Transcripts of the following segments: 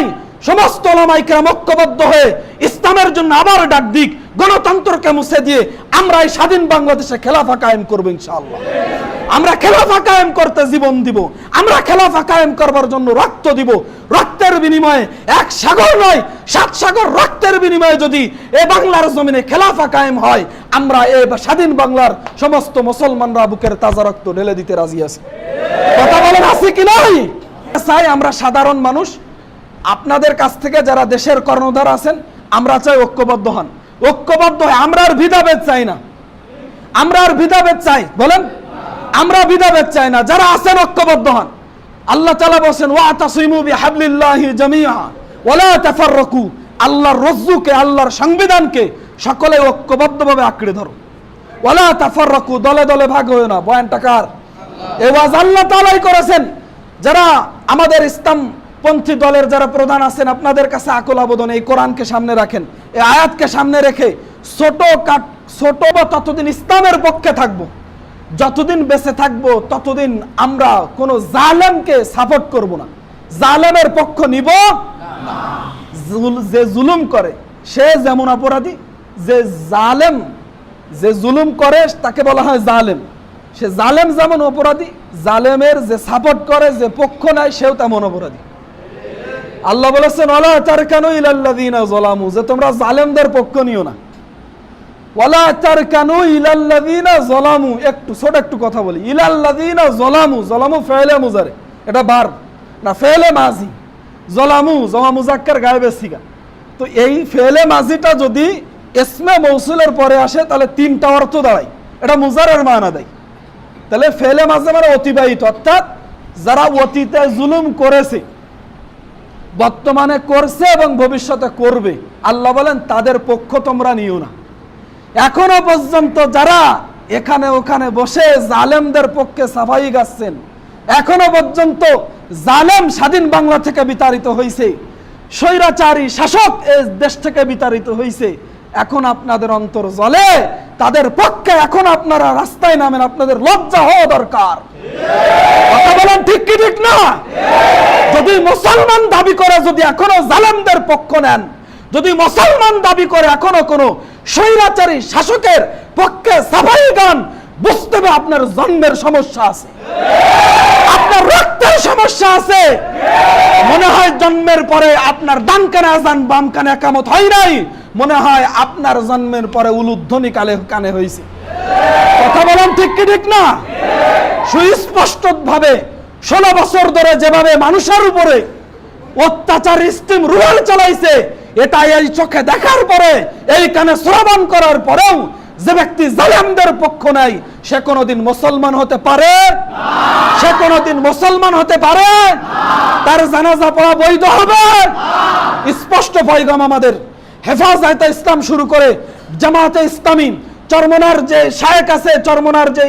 চাই সমস্ত ওলামাইকেরাম ঐক্যবদ্ধ হয়ে ইসলামের জন্য আবার ডাক দিক, গণতন্ত্রকে মুছে দিয়ে আমরা এই স্বাধীন বাংলাদেশে খেলাফা কায়েম করব ইনশাআল্লাহ। আমরা খেলাফা কায়েম করতে জীবন দিব। আমরা খেলাফা কায়েম করবার জন্য রক্ত দিব। রক্তের বিনিময়ে এক সাগর নয়, সাত সাগর রক্তের বিনিময়ে যদি এ বাংলার জমিনে খেলাফা কায়েম হয়, আমরা এ স্বাধীন বাংলার সমস্ত মুসলমানরা বুকের তাজা রক্ত ঢেলে দিতে রাজি আছি। কথা বলেন আছে কি নাই? চাই আমরা সাধারণ মানুষ আপনাদের কাছ থেকে যারা দেশের কর্ণধার আছেন, আমরা চাই ঐক্যবদ্ধ হন। ঐক্যবদ্ধ হয় আমরা আর ভিদাভেদ চাই না। আমরা আর ভিদাভেদ চাই, বলেন? আমরা ভিদাভেদ চাই না, যারা আছেন ঐক্যবদ্ধ হন। আল্লাহ তাআলা বলেন ওয়া তাসিমু বিহাবলিল্লাহি জামিআ ওয়ালা আল্লাহর রজ্জুকে, আল্লাহর সংবিধানকে সকলে ঐক্যবদ্ধভাবে আঁকড়ে ধরো। ওয়ালা তাফাররাকু, দলে দলে ভাগ হয়ে না। বয়ানটা কার? এই ওয়াজ আল্লাহ তাআলাই করেছেন। যারা আমাদের ইসলাম পন্থী দলের যারা প্রধান আছেন, আপনাদের কাছে আকল আবেদন, এই কোরআনকে সামনে রাখেন, এই আয়াতকে সামনে রেখে ছোট কাট ছোট বা ততদিন ইসলামের পক্ষে থাকব। যতদিন বেঁচে থাকব, ততদিন আমরা কোনো জালেমকে সাপোর্ট করব না। জালেমের পক্ষ নিব। যে জুলুম করে, সে যেমন অপরাধী, যে জালেম, যে জুলুম করে, তাকে বলা হয় জালেম। সে জালেম যেমন অপরাধী, জালেমের যে সাপোর্ট করে, যে পক্ষ নেয় সেও তেমন অপরাধী। আল্লাহ বলেছেন ওলা তার কেন ইলাল্লাদিনা জলামু যে তোমরা জালেমদের পক্ষ নিও না। ওয়ালা তার কেন ইলাল্লাদিনা জলামু একটু, ছোট একটু কথা বলি। ইলাল্লাদিনা জলামু জলামু ফেলে মুজারে, এটা বার, না ফেলে মাঝি জলামু জমা মুজাক্কার গায়েবে সিগা তো এই ফেলে মাঝিটা যদি এসমে মৌসুলের পরে আসে, তাহলে তিনটা অর্থ দাঁড়ায়। এটা মুজারের মানা দেয়। তাহলে ফেলে মাঝে মানে অতিবাহিত, অর্থাৎ যারা অতীতে জুলুম করেছে বর্তমানে করছে এবং ভবিষ্যতে করবে। আল্লাহ বলেন, তাদের পক্ষ তোমরা নিও না। এখনও পর্যন্ত যারা এখানে ওখানে বসে জালেমদের পক্ষে সাফাই গাচ্ছেন, এখনও পর্যন্ত জালেম স্বাধীন বাংলা থেকে বিতাড়িত হয়েছে স্বৈরাচারী শাসক এই দেশ থেকে বিতাড়িত হয়েছে এখন আপনাদের অন্তর জলে, তাদের পক্ষে এখন আপনারা রাস্তায় নামেন, আপনাদের লজ্জা হওয়া দরকার। কথা বলেন ঠিক কি ঠিক না? যদি মুসলমান দাবি করে, যদি এখনও জালেমদের পক্ষ নেন, যদি মুসলমান দাবি করে এখনও কোনো স্বৈরাচারী শাসকের পক্ষে সাফাই গান, বুঝতে হবে আপনার জন্মের সমস্যা আছে। আপনার রক্তের সমস্যা আছে। মনে হয় জন্মের পরে আপনার ডান কানে আজান বাম কানে একামত হয় নাই? মনে হয় আপনার জন্মের পরে উলুধ্বনি কালে কানে হয়েছে কথা বলেন ঠিক কি ঠিক না? সুস্পষ্ট ভাবে ষোলো বছর ধরে যেভাবে মানুষের উপরে অত্যাচার স্টিম রুয়াল চালাইছে এটা এই চোখে দেখার পরে, এই কানে শ্রবণ করার পরেও যে ব্যক্তি জালেমদের পক্ষ নাই, সে কোনোদিন মুসলমান হতে পারে? সে কোনোদিন মুসলমান হতে পারে? তার জানাজা পড়া বৈধ হবে? স্পষ্ট পয়গাম আমাদের হেফাজতে ইসলাম শুরু করে জামাতে ইসলামী, চরমনার যে শায়েক আছে, চরমনার যে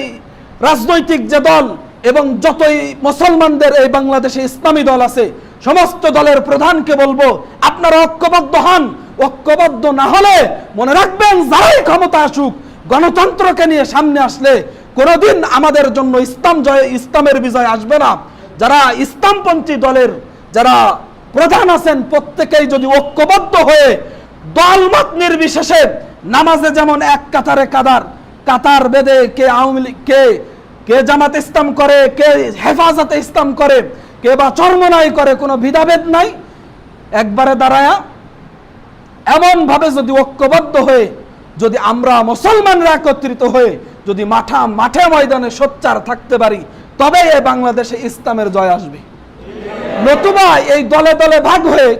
রাজনৈতিক যে দল এবং যতই মুসলমানদের এই বাংলাদেশে ইসলামী দল আছে, সমস্ত দলের প্রধানকে বলব, আপনারা ঐক্যবদ্ধ হন। ঐক্যবদ্ধ না হলে মনে রাখবেন যারাই ক্ষমতা আসুক, গণতন্ত্রকে নিয়ে সামনে আসলে কোনোদিন আমাদের জন্য ইসলাম জয়, ইসলামের বিজয় আসবে না। যারা ইসলামপন্থী দলের যারা প্রধান আছেন, প্রত্যেকেই যদি ঐক্যবদ্ধ হয়ে দলমত নির্বিশেষে নামাজে যেমন এক কাতারে কাদার, কাতার বেদে কে আওয়ামী লীগ, কে কে জামাত ইসলাম করে, কে হেফাজতে ইসলাম করে, কে বা চর্মনাই করে, কোনো ভেদাভেদ নাই। একবারে দাঁড়ায়া এমন ভাবে যদি ঐক্যবদ্ধ হয়ে, যদি আমরা মুসলমানরা একত্রিত হয়ে, যদি মাঠা, মাঠে ময়দানে সোচ্চার থাকতে পারি তবে এ বাংলাদেশে ইসলামের জয় আসবে। নতুবা এই দলে দলে ভাগ হয়ে,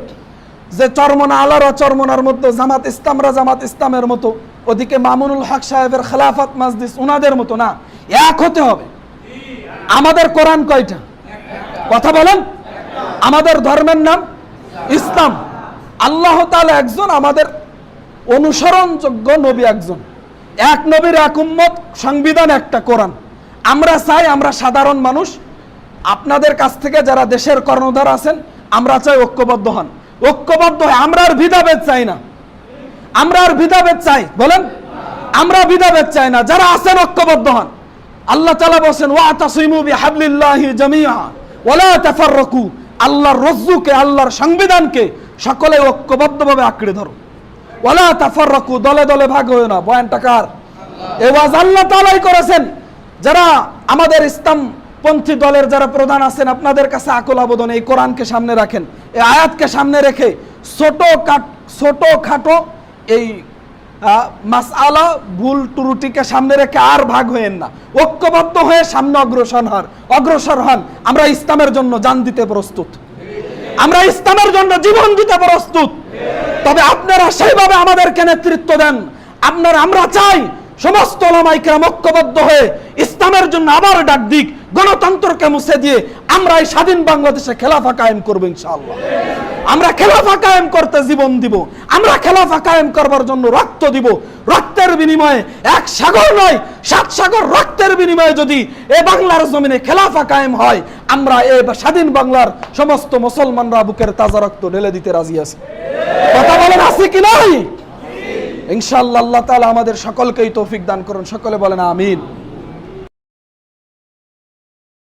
যে চরমনা আলারা চরমনার মধ্যে, জামাত ইসলামরা জামাত ইসলামের মতো, ওদিকে মামুনুল হক সাহেবের খেলাফত মাজদিস উনাদের মতো না, এক হতে হবে। আমাদের কোরআন কয়টা? কথা বলেন। আমাদের ধর্মের নাম ইসলাম। আল্লাহ একজন, আমাদের অনুসরণযোগ্য নবী একজন। এক নবীর এক উম্মত, সংবিধান একটা কোরআন। আমরা চাই আমরা সাধারণ মানুষ, আপনাদের কাছ থেকে যারা দেশের কর্ণধার আছেন, আমরা চাই ঐক্যবদ্ধ হন। ঐক্যবদ্ধ হয় আমরা আর ভিদাভেদ চাই না। আমরা আর ভিদাভেদ চাই, বলেন? আমরা ভিদাভেদ চাই না। যারা আছেন ঐক্যবদ্ধ হন। আল্লাহ তাআলা বলেন ওয়া তাসিমু জামিআ, ওয়ালা তাফাররাকু। আল্লাহর রজ্জুকে, আল্লাহর সংবিধানকে সকলে ঐক্যবদ্ধভাবে আঁকড়ে ধরো। ওলা তাফাররাকু, দলে দলে ভাগ হয়ে না। বয়ানটা কার? এই ওয়াজ আল্লাহ তাআলাই করেছেন। যারা আমাদের ইসলাম পন্থী দলের যারা প্রধান আছেন, আপনাদের কাছে আকুল আবেদন, এই কোরআনকে সামনে রাখেন। এই আয়াতকে সামনে রেখে ছোট কাট ছোট খাটো এই মাসআলা ভুল ত্রুটিকে সামনে রেখে আর ভাগ না। ঐক্যবদ্ধ হয়ে সামনে অগ্রসর হন অগ্রসর হন। আমরা ইসলামের জন্য জান দিতে প্রস্তুত। আমরা ইসলামের জন্য জীবন দিতে প্রস্তুত। তবে আপনারা সেইভাবে আমাদেরকে নেতৃত্ব দেন। আপনারা, আমরা চাই সমস্ত ওলামাইকেরাম ঐক্যবদ্ধ হয়ে ইসলামের জন্য আবার ডাক দিক, গণতন্ত্রকে মুছে দিয়ে আমরা এই স্বাধীন বাংলাদেশে খেলাফা কায়েম করব ইনশাআল্লাহ। আমরা খেলাফা কায়েম করতে জীবন দিব। আমরা খেলাফা কায়েম করবার জন্য রক্ত দিব। রক্তের বিনিময়ে এক সাগর নয়, সাত সাগর রক্তের বিনিময়ে যদি এ বাংলার জমিনে খেলাফা কায়েম হয়, আমরা এ স্বাধীন বাংলার সমস্ত মুসলমানরা বুকের তাজা রক্ত ঢেলে দিতে রাজি আছে। কথা বলেন, আছে কি নাই? ইনশাআল্লাহ আল্লাহ তাআলা আমাদের সকলকেই তৌফিক দান করুন। সকলে বলেন, আমিন।